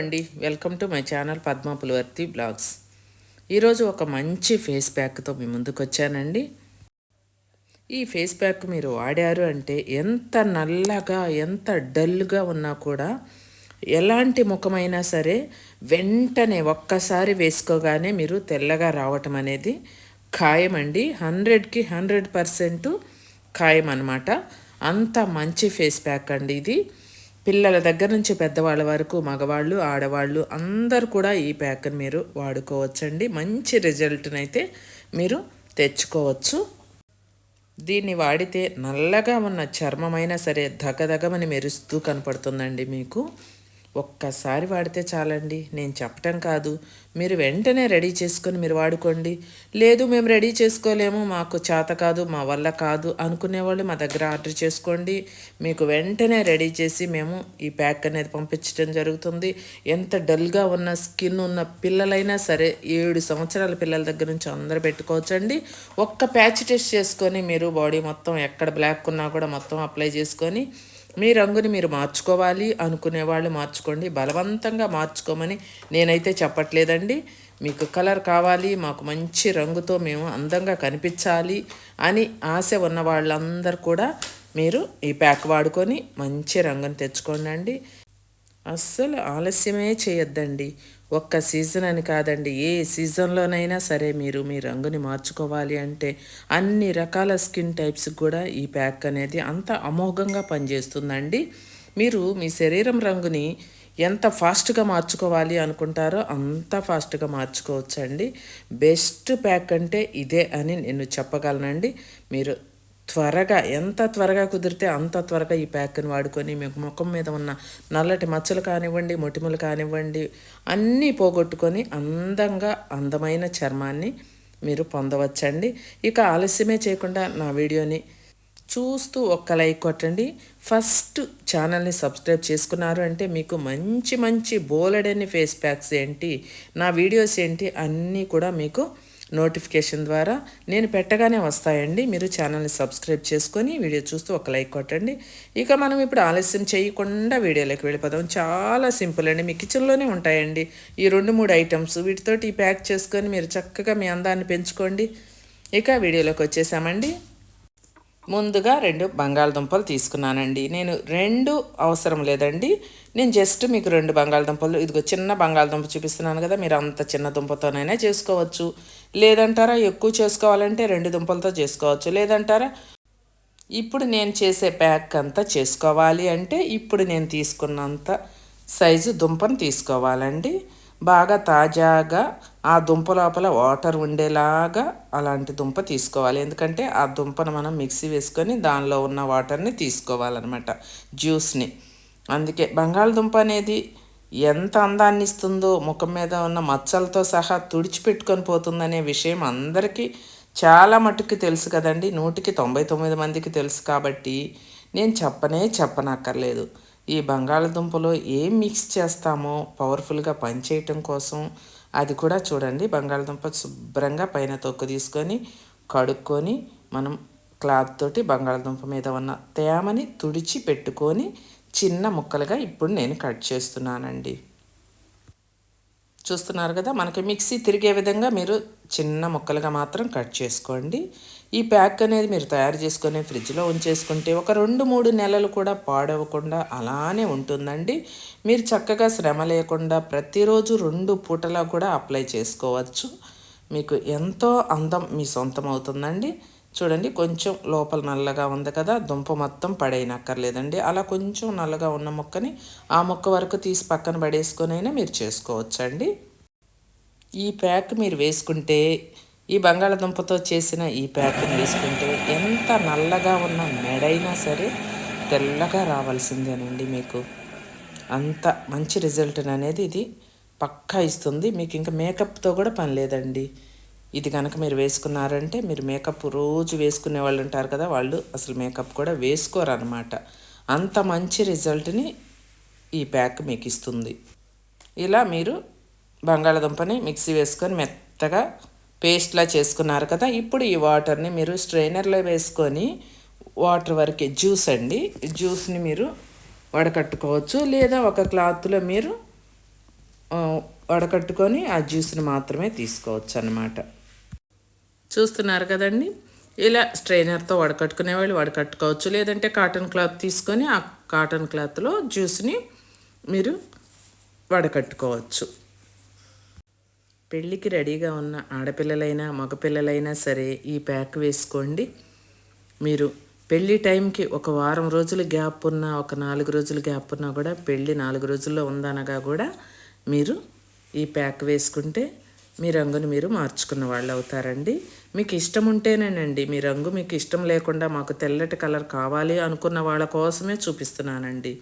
అండి. Welcome to my channel Padma Pulivarthi blogs. ఈరోజు ఒక మంచి ఫేస్ ప్యాక్తో మీ ముందుకు వచ్చానండి. ఈ ఫేస్ ప్యాక్ మీరు వాడారు అంటే ఎంత నల్లగా ఎంత డల్గా ఉన్నా కూడా ఎలాంటి ముఖమైనా సరే వెంటనే ఒక్కసారి వేసుకోగానే మీరు తెల్లగా రావటం అనేది ఖాయమండి. హండ్రెడ్కి హండ్రెడ్ పర్సెంట్ ఖాయం అనమాట అంత మంచి ఫేస్ ప్యాక్ అండి ఇది. పిల్లల దగ్గర నుంచి పెద్దవాళ్ళ వరకు మగవాళ్ళు ఆడవాళ్ళు అందరు కూడా ఈ ప్యాక్ని మీరు వాడుకోవచ్చండి. మంచి రిజల్ట్ని అయితే మీరు తెచ్చుకోవచ్చు. దీన్ని వాడితే నల్లగా ఉన్న చర్మమైనా సరే దగదగమని మెరుస్తూ కనపడుతుందండి మీకు. ఒక్కసారి వాడితే చాలండి. నేను చెప్పటం కాదు. మీరు వెంటనే రెడీ చేసుకొని మీరు వాడుకోండి. లేదు మేము రెడీ చేసుకోలేము. మాకు చేత కాదు మా వల్ల కాదు అనుకునేవాళ్ళు మా దగ్గర ఆర్డర్ చేసుకోండి. మీకు వెంటనే రెడీ చేసి మేము ఈ ప్యాక్ అనేది పంపించడం జరుగుతుంది. ఎంత డల్గా ఉన్న స్కిన్ ఉన్న పిల్లలైనా సరే ఏడు సంవత్సరాల పిల్లల దగ్గర నుంచి అందరూ పెట్టుకోవచ్చండి. ఒక్క ప్యాచ్ టెస్ట్ చేసుకొని మీరు బాడీ మొత్తం ఎక్కడ బ్లాక్ ఉన్నా కూడా మొత్తం అప్లై చేసుకొని మీ రంగుని మీరు మార్చుకోవాలి అనుకునే వాళ్ళు మార్చుకోండి. బలవంతంగా మార్చుకోమని నేనైతే చెప్పట్లేదండి. మీకు కలర్ కావాలి మాకు మంచి రంగుతో మేము అందంగా కనిపించాలి అని ఆశ ఉన్న వాళ్ళందరూ కూడా మీరు ఈ ప్యాక్ వాడుకొని మంచి రంగుని తెచ్చుకోండి అస్సలు ఆలస్యమే చేయొద్దండి. ఒక్క సీజన్ అని కాదండి ఏ సీజన్లోనైనా సరే మీరు మీ రంగుని మార్చుకోవాలి అంటే అన్ని రకాల స్కిన్ టైప్స్కి కూడా ఈ ప్యాక్ అనేది అంత అమోఘంగా పనిచేస్తుందండి. మీరు మీ శరీరం రంగుని ఎంత ఫాస్ట్గా మార్చుకోవాలి అనుకుంటారో అంత ఫాస్ట్గా మార్చుకోవచ్చండి. బెస్ట్ ప్యాక్ అంటే ఇదే అని నేను చెప్పగలనండి. మీరు త్వరగా ఎంత త్వరగా కుదిరితే అంత త్వరగా ఈ ప్యాక్ని వాడుకొని మీకు ముఖం మీద ఉన్న నల్లటి మచ్చలు కానివ్వండి మొటిమలు కానివ్వండి అన్నీ పోగొట్టుకొని అందంగా అందమైన చర్మాన్ని మీరు పొందవచ్చండి. ఇక ఆలస్యమే చేయకుండా నా వీడియోని చూస్తూ ఒక్క లైక్ కొట్టండి. ఫస్ట్ ఛానల్ని సబ్స్క్రైబ్ చేసుకున్నారు అంటే మీకు మంచి మంచి బోలెడని ఫేస్ ప్యాక్స్ ఏంటి నా వీడియోస్ ఏంటి అన్నీ కూడా మీకు నోటిఫికేషన్ ద్వారా నేను పెట్టగానే వస్తాయండి. మీరు ఛానల్ని సబ్స్క్రైబ్ చేసుకొని వీడియో చూస్తూ ఒక లైక్ కొట్టండి. ఇక మనం ఇప్పుడు ఆలస్యం చేయకుండా వీడియోలోకి వెళ్ళిపోదాం. చాలా సింపుల్ అండి. మీ కిచెన్లోనే ఉంటాయండి. ఈ రెండు మూడు ఐటమ్స్ వీటితోటి ప్యాక్ చేసుకొని మీరు చక్కగా మీ అందాన్ని పెంచుకోండి. ఇక వీడియోలోకి వచ్చేసామండి. ముందుగా రెండు బంగాళదుంపలు తీసుకున్నానండి. నేను రెండు అవసరం లేదండి. నేను జస్ట్ మీకు రెండు బంగాళదుంపలు. ఇదిగో చిన్న బంగాళదుంప చూపిస్తున్నాను కదా. మీరు అంత చిన్న దుంపతోనైనా చేసుకోవచ్చు. లేదంటారా ఎక్కువ చేసుకోవాలంటే రెండు దుంపలతో చేసుకోవచ్చు. లేదంటారా ఇప్పుడు నేను చేసే ప్యాక్ అంతా చేసుకోవాలి అంటే ఇప్పుడు నేను తీసుకున్నంత సైజు దుంపను తీసుకోవాలండి. బాగా తాజాగా ఆ దుంప లోపల వాటర్ ఉండేలాగా అలాంటి దుంప తీసుకోవాలి. ఎందుకంటే ఆ దుంపను మనం మిక్సీ వేసుకొని దానిలో ఉన్న వాటర్ని తీసుకోవాలన్నమాట జ్యూస్ని. అందుకే బంగాళదుంప అనేది ఎంత అందాన్ని ఇస్తుందో ముఖం మీద ఉన్న మచ్చలతో సహా తుడిచిపెట్టుకొని పోతుందనే విషయం అందరికీ చాలా మట్టుకు తెలుసు కదండి. నూటికి తొంభై తొమ్మిది మందికి తెలుసు కాబట్టి నేను చెప్పనే చెప్పనక్కర్లేదు. ఈ బంగాళదుంపలో ఏం మిక్స్ చేస్తామో పవర్ఫుల్గా పనిచేయటం కోసం అది కూడా చూడండి. బంగాళదుంప శుభ్రంగా పైన తొక్కు తీసుకొని కడుక్కొని మనం క్లాత్ తోటి బంగాళదుంప మీద ఉన్న తేమని తుడిచి పెట్టుకొని చిన్న ముక్కలుగా ఇప్పుడు నేను కట్ చేస్తున్నానండి. చూస్తున్నారు కదా మనకి మిక్సీ తిరిగే విధంగా మీరు చిన్న ముక్కలుగా మాత్రం కట్ చేసుకోండి. ఈ ప్యాక్ అనేది మీరు తయారు చేసుకొని ఫ్రిడ్జ్లో ఉంచేసుకుంటే ఒక రెండు మూడు నెలలు కూడా పాడవకుండా అలానే ఉంటుందండి. మీరు చక్కగా శ్రమ లేకుండా ప్రతిరోజు రెండు పూటలా కూడా అప్లై చేసుకోవచ్చు. మీకు ఎంతో అందం మీ సొంతం అవుతుందండి. చూడండి కొంచెం లోపల నల్లగా ఉంది కదా దుంప మొత్తం పడైనక్కర్లేదండి. అలా కొంచెం నల్లగా ఉన్న మొక్కని ఆ మొక్క వరకు తీసి పక్కన పడేసుకొనైనా మీరు చేసుకోవచ్చండి. ఈ ప్యాక్ మీరు వేసుకుంటే ఈ బంగాళదుంపతో చేసిన ఈ ప్యాక్ని వేసుకుంటే ఎంత నల్లగా ఉన్న మెడైనా సరే తెల్లగా రావాల్సిందేనండి మీకు. అంత మంచి రిజల్ట్ అనేది ఇది పక్కా ఇస్తుంది. మీకు ఇంకా మేకప్తో కూడా పని లేదండి. ఇది కనుక మీరు వేసుకున్నారంటే మీరు మేకప్ రోజు వేసుకునే వాళ్ళు ఉంటారు కదా వాళ్ళు అసలు మేకప్ కూడా వేసుకోరనమాట అంత మంచి రిజల్ట్ని ఈ ప్యాక్ మీకు ఇస్తుంది. ఇలా మీరు బంగాళదుంపని మిక్సీ వేసుకొని మెత్తగా పేస్ట్లా చేసుకున్నారు కదా ఇప్పుడు ఈ వాటర్ని మీరు స్ట్రైనర్లో వేసుకొని వాటర్ వరకే జ్యూస్ అండి జ్యూస్ని మీరు వడకట్టుకోవచ్చు. లేదా ఒక క్లాత్లో మీరు వడకట్టుకొని ఆ జ్యూస్ని మాత్రమే తీసుకోవచ్చు అన్నమాట చూస్తున్నారు కదండి. ఇలా స్ట్రైనర్తో వడకట్టుకునే వాళ్ళు వడకట్టుకోవచ్చు. లేదంటే కాటన్ క్లాత్ తీసుకొని ఆ కాటన్ క్లాత్లో జ్యూస్ని మీరు వడకట్టుకోవచ్చు. పెళ్ళికి రెడీగా ఉన్న ఆడపిల్లలైనా మగపిల్లలైనా సరే ఈ ప్యాక్ వేసుకోండి. మీరు పెళ్ళి టైంకి ఒక వారం రోజులు గ్యాప్ ఉన్నా ఒక నాలుగు రోజులు గ్యాప్ ఉన్నా కూడా పెళ్ళి నాలుగు రోజుల్లో ఉందనగా కూడా మీరు ఈ ప్యాక్ వేసుకుంటే మీ రంగుని మీరు మార్చుకున్న వాళ్ళు అవుతారండి. మీకు ఇష్టం ఉంటేనేనండి మీ రంగు మీకు ఇష్టం లేకుండా మాకు తెల్లటి కలర్ కావాలి అనుకున్న వాళ్ళ కోసమే చూపిస్తున్నానండి.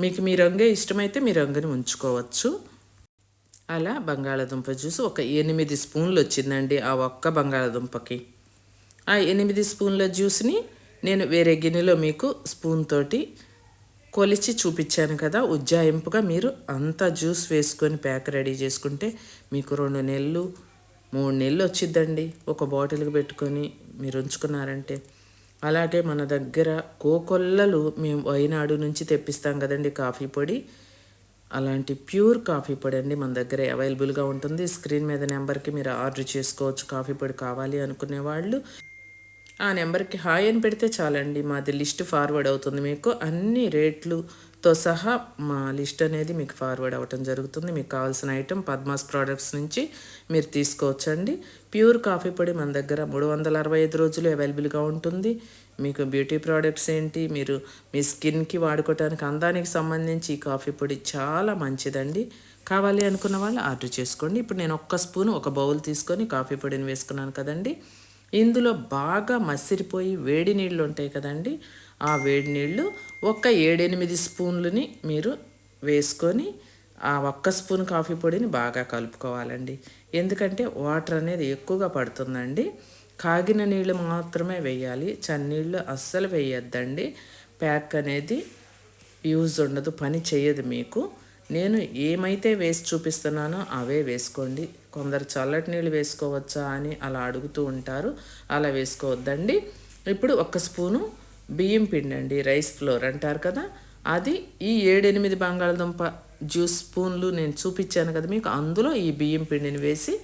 మీకు మీ రంగే ఇష్టమైతే మీ రంగుని ఉంచుకోవచ్చు. అలా బంగాళాదుంప జ్యూస్ ఒక ఎనిమిది స్పూన్లు వచ్చిందండి ఆ ఒక్క బంగాళాదుంపకి. ఆ ఎనిమిది స్పూన్ల జ్యూస్ని నేను వేరే గిన్నెలో మీకు స్పూన్ తోటి కొలిచి చూపించాను కదా ఉజ్జాయింపుగా మీరు అంత జ్యూస్ వేసుకొని ప్యాక్ రెడీ చేసుకుంటే మీకు రెండు నెలలు మూడు నెలలు వచ్చిద్దండి. ఒక బాటిల్కి పెట్టుకొని మీరు ఉంచుకున్నారంటే. అలాగే మన దగ్గర కోకొల్లలు మేము వైనాడు నుంచి తెప్పిస్తాం కదండి కాఫీ పొడి. అలాంటి ప్యూర్ కాఫీ పొడి అండి మన దగ్గర అవైలబుల్గా ఉంటుంది. స్క్రీన్ మీద నెంబర్కి మీరు ఆర్డర్ చేసుకోవచ్చు. కాఫీ పొడి కావాలి అనుకునే వాళ్ళు ఆ నెంబర్కి హాయ్ అని పెడితే చాలండి. మాది లిస్ట్ ఫార్వర్డ్ అవుతుంది మీకు. అన్ని రేట్లుతో సహా మా లిస్ట్ అనేది మీకు ఫార్వర్డ్ అవ్వటం జరుగుతుంది. మీకు కావాల్సిన ఐటెం పద్మాస్ ప్రోడక్ట్స్ నుంచి మీరు తీసుకోవచ్చండి. ప్యూర్ కాఫీ పొడి మన దగ్గర మూడు వందల అరవై ఐదు రోజులు అవైలబుల్గా ఉంటుంది. మీకు బ్యూటీ ప్రోడక్ట్స్ ఏంటి? మీరు మీ స్కిన్కి వాడుకోవటానికి అందానికి సంబంధించి ఈ కాఫీ పొడి చాలా మంచిదండి. కావాలి అనుకున్న వాళ్ళు ఆర్డర్ చేసుకోండి. ఇప్పుడు నేను ఒక్క స్పూన్ ఒక బౌల్ తీసుకొని కాఫీ పొడిని వేసుకున్నాను కదండి. ఇందులో బాగా మసిరిపోయి వేడి నీళ్ళు ఉంటాయి కదండి ఆ వేడి నీళ్ళు ఒక ఏడెనిమిది స్పూన్లని మీరు వేసుకొని ఆ ఒక్క స్పూన్ కాఫీ పొడిని బాగా కలుపుకోవాలండి. ఎందుకంటే వాటర్ అనేది ఎక్కువగా పడుతుందండి. కాగిన నీళ్ళు మాత్రమే వేయాలి. చన్నీళ్ళు అస్సలు వేయొద్దండి. ప్యాక్ అనేది యూజ్ ఉండదు పని చేయదు మీకు. నేను ఏమైతే వేసి చూపిస్తున్నానో అవే వేసుకోండి. కొందరు చల్లటి నీళ్ళు వేసుకోవచ్చా అని అలా అడుగుతూ ఉంటారు. అలా వేసుకోవద్దండి. ఇప్పుడు ఒక స్పూను బియ్యం పిండి అండి రైస్ ఫ్లోర్ అంటారు కదా. అది ఈ ఏడెనిమిది బంగాళదుంప జ్యూస్ స్పూన్లు నేను చూపించాను కదా మీకు. అందులో ఈ బియ్యం పిండిని వేసి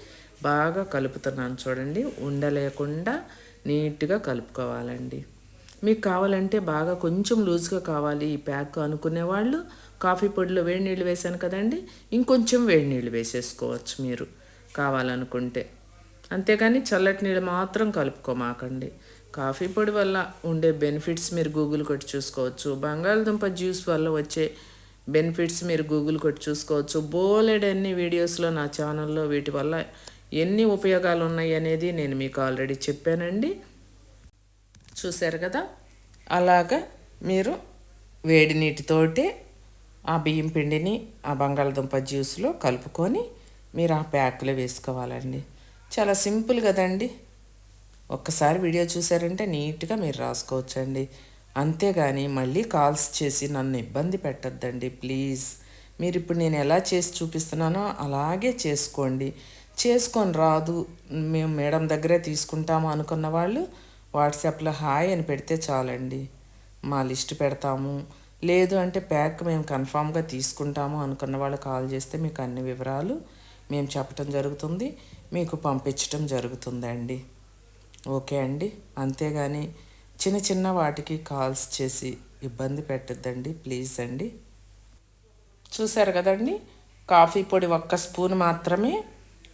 బాగా కలుపుతున్నాను చూడండి. ఉండలేకుండా నీట్గా కలుపుకోవాలండి. మీకు కావాలంటే బాగా కొంచెం లూజ్గా కావాలి ఈ ప్యాక్ అనుకునే వాళ్ళు కాఫీ పొడిలో వేడి నీళ్ళు వేసాను కదండి. ఇంకొంచెం వేడి నీళ్ళు వేసేసుకోవచ్చు మీరు. కావాలనుకుంటే. అంతేకాని చల్లటి నీళ్ళు మాత్రం కలుపుకోమాకండి. కాఫీ పొడి వల్ల ఉండే బెనిఫిట్స్ మీరు గూగుల్ కొట్టి చూసుకోవచ్చు. బంగాళదుంప జ్యూస్ వల్ల వచ్చే బెనిఫిట్స్ మీరు గూగుల్ కొట్టి చూసుకోవచ్చు. బోలెడ్ అన్ని వీడియోస్లో నా ఛానల్లో వీటి వల్ల ఎన్ని ఉపయోగాలు ఉన్నాయి అనేది నేను మీకు ఆల్రెడీ చెప్పానండి. చూశారు కదా? అలాగా మీరు వేడి నీటితోటి ఆ బియ్యం పిండిని ఆ బంగాళదుంప జ్యూస్లో కలుపుకొని మీరు ఆ ప్యాక్లో వేసుకోవాలండి. చాలా సింపుల్ కదండి. ఒక్కసారి వీడియో చూసారంటే నీట్గా మీరు రాసుకోవచ్చండి. అంతేగాని మళ్ళీ కాల్స్ చేసి నన్ను ఇబ్బంది పెట్టద్దండి ప్లీజ్. మీరు ఇప్పుడు నేను ఎలా చేసి చూపిస్తున్నానో అలాగే చేసుకోండి. చేసుకొని రాదు. మేము మేడం దగ్గరే తీసుకుంటాము అనుకున్న వాళ్ళు వాట్సాప్లో హాయ్ అని పెడితే చాలండి. మా లిస్ట్ పెడతాము. లేదు అంటే ప్యాక్ మేము కన్ఫామ్గా తీసుకుంటాము అనుకున్న వాళ్ళు కాల్ చేస్తే మీకు అన్ని వివరాలు మేము చెప్పటం జరుగుతుంది మీకు పంపించటం జరుగుతుందండి. ఓకే అండి. అంతేగాని చిన్న చిన్న వాటికి కాల్స్ చేసి ఇబ్బంది పెట్టద్దండి ప్లీజ్ అండి. చూశారు కదండి? కాఫీ పొడి ఒక్క స్పూన్ మాత్రమే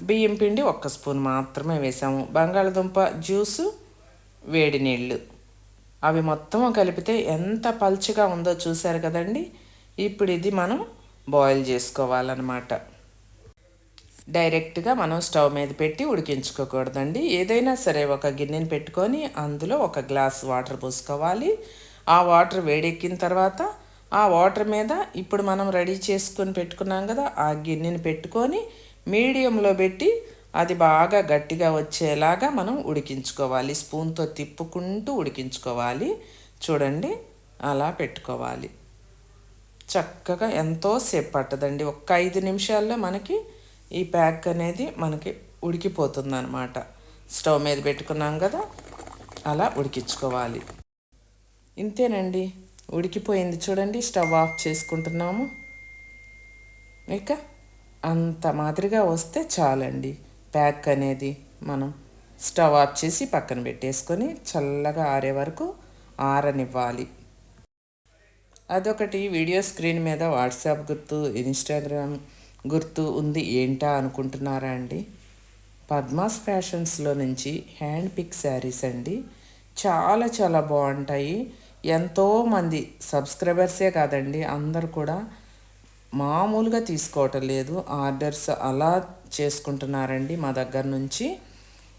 బియ్యం పిండి ఒక్క స్పూన్ మాత్రమే వేసాము. బంగాళదుంప జ్యూసు వేడి నీళ్ళు. అవి మొత్తం కలిపితే ఎంత పల్చగా ఉందో చూశారు కదండి? ఇప్పుడు ఇది మనం బాయిల్ చేసుకోవాలన్నమాట. డైరెక్ట్గా మనం స్టవ్ మీద పెట్టి ఉడికించుకోకూడదండి. ఏదైనా సరే ఒక గిన్నెని పెట్టుకొని అందులో ఒక గ్లాస్ వాటర్ పోసుకోవాలి. ఆ వాటర్ వేడెక్కిన తర్వాత ఆ వాటర్ మీద ఇప్పుడు మనం రెడీ చేసుకొని పెట్టుకున్నాం కదా ఆ గిన్నెని పెట్టుకొని మీడియంలో పెట్టి అది బాగా గట్టిగా వచ్చేలాగా మనం ఉడికించుకోవాలి. స్పూన్తో తిప్పుకుంటూ ఉడికించుకోవాలి. చూడండి అలా పెట్టుకోవాలి. చక్కగా ఎంతో సేపు పట్టదండి. ఒక్క ఐదు నిమిషాల్లో మనకి ఈ ప్యాక్ అనేది మనకి ఉడికిపోతుంది అనమాట స్టవ్ మీద పెట్టుకున్నాం కదా అలా ఉడికించుకోవాలి. ఇంతేనండి. ఉడికిపోయింది చూడండి స్టవ్ ఆఫ్ చేసుకుంటున్నాము. ఇక అంత మాదిరిగా వస్తే చాలండి. ప్యాక్ అనేది మనం స్టవ్ ఆఫ్ చేసి పక్కన పెట్టేసుకొని చల్లగా ఆరే వరకు ఆరనివ్వాలి. అదొకటి వీడియో స్క్రీన్ మీద వాట్సాప్ గుర్తు ఇన్స్టాగ్రామ్ గుర్తు ఉంది ఏంటా అనుకుంటున్నారా అండి? పద్మాస్ ఫ్యాషన్స్లో నుంచి హ్యాండ్ పిక్ శారీస్ అండి. చాలా చాలా బాగుంటాయి. ఎంతోమంది సబ్స్క్రైబర్సే కాదండి అందరు కూడా మామూలుగా తీసుకోవటం లేదు. ఆర్డర్స్ అలా చేసుకుంటున్నారండి మా దగ్గర నుంచి.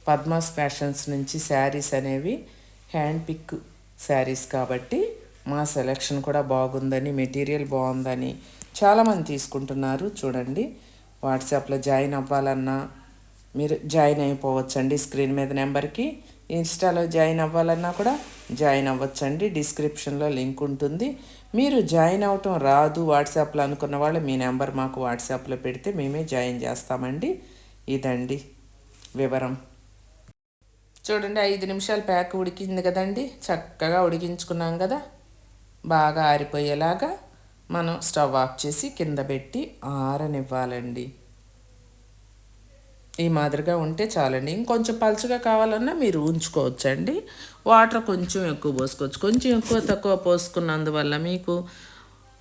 పద్మాస్ ఫ్యాషన్స్ నుంచి శారీస్ అనేవి హ్యాండ్ పిక్ శారీస్ కాబట్టి మా సెలెక్షన్ కూడా బాగుందని మెటీరియల్ బాగుందని చాలామంది తీసుకుంటున్నారు చూడండి. వాట్సాప్లో జాయిన్ అవ్వాలన్నా మీరు జాయిన్ అయిపోవచ్చండి స్క్రీన్ మీద నెంబర్కి. ఇన్స్టాలో జాయిన్ అవ్వాలన్నా కూడా జాయిన్ అవ్వచ్చండి. డిస్క్రిప్షన్లో లింక్ ఉంటుంది. మీరు జాయిన్ అవటం రాదు వాట్సాప్లో అనుకున్న వాళ్ళు మీ నెంబర్ మాకు వాట్సాప్లో పెడితే మేమే జాయిన్ చేస్తామండి. ఇదండి వివరం. చూడండి ఐదు నిమిషాలు ప్యాక్ ఉడికింది కదండి. చక్కగా ఉడికించుకున్నాం కదా. బాగా ఆరిపోయేలాగా. మనం స్టవ్ ఆఫ్ చేసి కింద పెట్టి ఆరనివ్వాలండి. ఈ మాదిరిగా ఉంటే చాలండి. ఇంకొంచెం పలుచగా కావాలన్నా మీరు ఉంచుకోవచ్చండి. వాటర్ కొంచెం ఎక్కువ పోసుకోవచ్చు. కొంచెం ఎక్కువ తక్కువ పోసుకున్నందువల్ల మీకు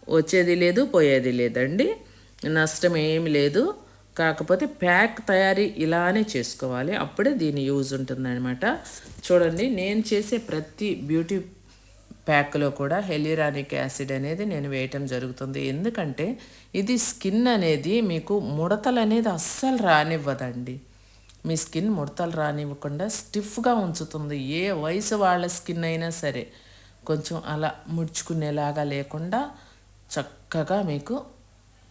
వచ్చేది లేదు పోయేది లేదండి. నష్టం ఏమి లేదు. కాకపోతే ప్యాక్ తయారీ ఇలానే చేసుకోవాలి. అప్పుడే దీని యూజ్ ఉంటుందన్నమాట. చూడండి నేను చేసే ప్రతి బ్యూటీ ప్యాక్లో కూడా హెలిరానిక్ యాసిడ్ అనేది నేను వేయటం జరుగుతుంది. ఎందుకంటే ఇది స్కిన్ అనేది మీకు ముడతలు అనేది అస్సలు రానివ్వదండి. మీ స్కిన్ ముడతలు రానివ్వకుండా స్టిఫ్గా ఉంచుతుంది. ఏ వయసు వాళ్ళ స్కిన్ అయినా సరే కొంచెం అలా ముడుచుకునేలాగా లేకుండా చక్కగా మీకు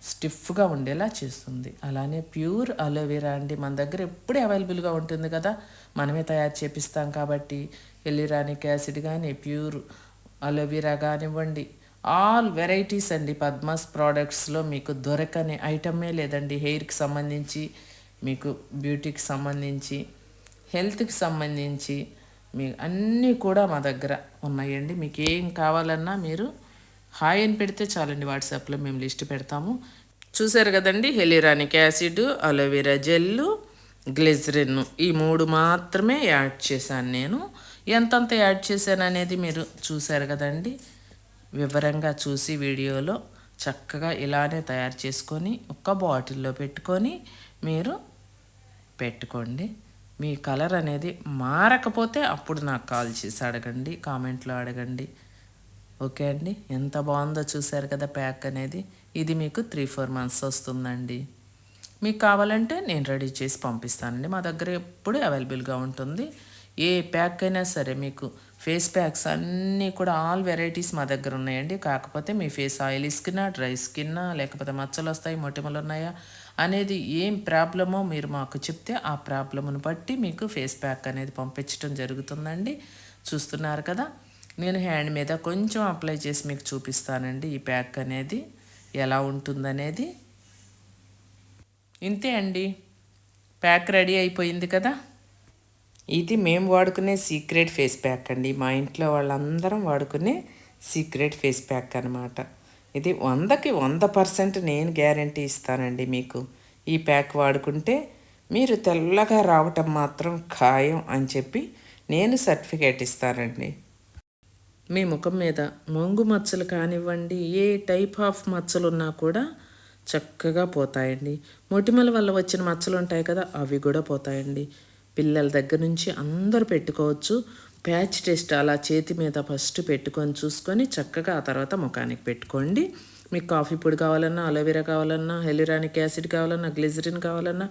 స్టిఫ్గా ఉండేలా చేస్తుంది. అలానే ప్యూర్ అలోవెరా అండి. మన దగ్గర ఎప్పుడూ అవైలబుల్గా ఉంటుంది కదా. మనమే తయారు చేపిస్తాం కాబట్టి ఎలిరానిక్ యాసిడ్ కానీ ప్యూర్ అలోవెరా కానివ్వండి. ఆల్ వెరైటీస్ అండి పద్మాస్ ప్రోడక్ట్స్లో మీకు దొరకని ఐటమే లేదండి. హెయిర్కి సంబంధించి మీకు బ్యూటీకి సంబంధించి హెల్త్కి సంబంధించి మీ అన్నీ కూడా మా దగ్గర ఉన్నాయండి. మీకు ఏం కావాలన్నా మీరు హాయ్ అని పెడితే చాలండి. వాట్సాప్లో మేము లిస్ట్ పెడతాము. చూసారు కదండి? Hyaluronic acid aloe vera gel glycerin. ఈ మూడు మాత్రమే యాడ్ చేశాను నేను. ఎంతంత యాడ్ చేశాను అనేది మీరు చూశారు కదండి. వివరంగా చూసి వీడియోలో చక్కగా ఇలానే తయారు చేసుకొని ఒక బాటిల్లో పెట్టుకొని మీరు పెట్టుకోండి. మీ కలర్ అనేది మారకపోతే అప్పుడు నాకు కాల్ చేసి అడగండి కామెంట్లో అడగండి. ఓకే అండి? ఎంత బాగుందో చూశారు కదా ప్యాక్ అనేది. ఇది మీకు త్రీ ఫోర్ మంత్స్ వస్తుందండి. మీకు కావాలంటే నేను రెడీ చేసి పంపిస్తానండి. మా దగ్గర ఎప్పుడు అవైలబుల్గా ఉంటుంది. ఏ ప్యాక్ అయినా సరే మీకు ఫేస్ ప్యాక్స్ అన్నీ కూడా ఆల్ వెరైటీస్ మా దగ్గర ఉన్నాయండి. కాకపోతే మీ ఫేస్ ఆయిల్ స్కిన్నా డ్రై స్కిన్నా లేకపోతే మచ్చలు వస్తాయి మొటిమలు ఉన్నాయా అనేది ఏం ప్రాబ్లమో మీరు మాకు చెప్తే ఆ ప్రాబ్లమ్ను బట్టి మీకు ఫేస్ ప్యాక్ అనేది పంపించడం జరుగుతుందండి. చూస్తున్నారు కదా? నేను హ్యాండ్ మీద కొంచెం అప్లై చేసి మీకు చూపిస్తానండి ఈ ప్యాక్ అనేది ఎలా ఉంటుందనేది. ఇంతే అండి. ప్యాక్ రెడీ అయిపోయింది కదా? ఇది మేము వాడుకునే సీక్రెట్ ఫేస్ ప్యాక్ అండి. మా ఇంట్లో వాళ్ళందరం వాడుకునే సీక్రెట్ ఫేస్ ప్యాక్ అనమాట ఇది వందకి వంద పర్సెంట్ నేను గ్యారంటీ ఇస్తానండి మీకు. ఈ ప్యాక్ వాడుకుంటే మీరు తెల్లగా రావటం మాత్రం ఖాయం అని చెప్పి నేను సర్టిఫికేట్ ఇస్తానండి. మీ ముఖం మీద మొంగు మచ్చలు కానివ్వండి ఏ టైప్ ఆఫ్ మచ్చలు ఉన్నా కూడా చక్కగా పోతాయండి. మొటిమల వల్ల వచ్చిన మచ్చలు ఉంటాయి కదా అవి కూడా పోతాయండి. పిల్లల దగ్గర నుంచి అందరూ పెట్టుకోవచ్చు. ప్యాచ్ టెస్ట్ అలా చేతి మీద ఫస్ట్ పెట్టుకొని చూసుకొని చక్కగా ఆ తర్వాత ముఖానికి పెట్టుకోండి. మీకు కాఫీ పొడి కావాలన్నా అలోవెరా కావాలన్నా హెలిరానిక్ యాసిడ్ కావాలన్నా గ్లిజరిన్ కావాలన్నా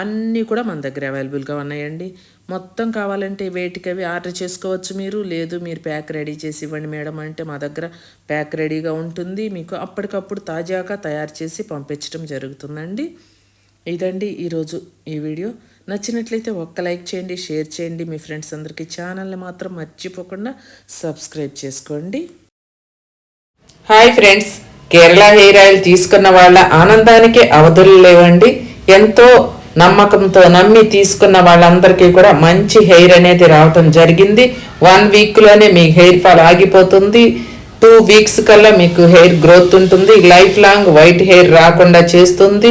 అన్నీ కూడా మన దగ్గర అవైలబుల్గా ఉన్నాయండి. మొత్తం కావాలంటే వేటికి అవి ఆర్డర్ చేసుకోవచ్చు మీరు. లేదు మీరు ప్యాక్ రెడీ చేసి ఇవ్వండి మేడం అంటే మా దగ్గర ప్యాక్ రెడీగా ఉంటుంది. మీకు అప్పటికప్పుడు తాజాగా తయారు చేసి పంపించడం జరుగుతుందండి. ఇదండి ఈరోజు ఈ వీడియో. నచ్చినట్లయితే ఒక్క లైక్ చేయండి షేర్ చేయండి. మీ ఫ్రెండ్స్ అందరికీ ఛానల్ని మాత్రం మర్చిపోకుండా సబ్స్క్రైబ్ చేసుకోండి. Hi friends Kerala hair oil తీసుకున్న వాళ్ళ ఆనందానికి అవధులు లేవండి. ఎంతో నమ్మకంతో నమ్మి తీసుకున్న వాళ్ళందరికీ కూడా మంచి హెయిర్ అనేది రావటం జరిగింది. వన్ వీక్లోనే మీ హెయిర్ ఫాల్ ఆగిపోతుంది. టూ వీక్స్ కల్లా మీకు హెయిర్ గ్రోత్ ఉంటుంది. లైఫ్ లాంగ్ వైట్ హెయిర్ రాకుండా చేస్తుంది.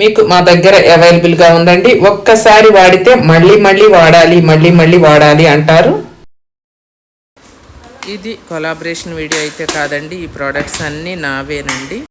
మీకు మా దగ్గర అవైలబుల్గా ఉందండి. ఒక్కసారి వాడితే మళ్ళీ మళ్ళీ వాడాలి మళ్ళీ మళ్ళీ వాడాలి అంటారు. ఇది కొలాబరేషన్ వీడియో అయితే కాదండి. ఈ ప్రోడక్ట్స్ అన్నీ నావేనండి.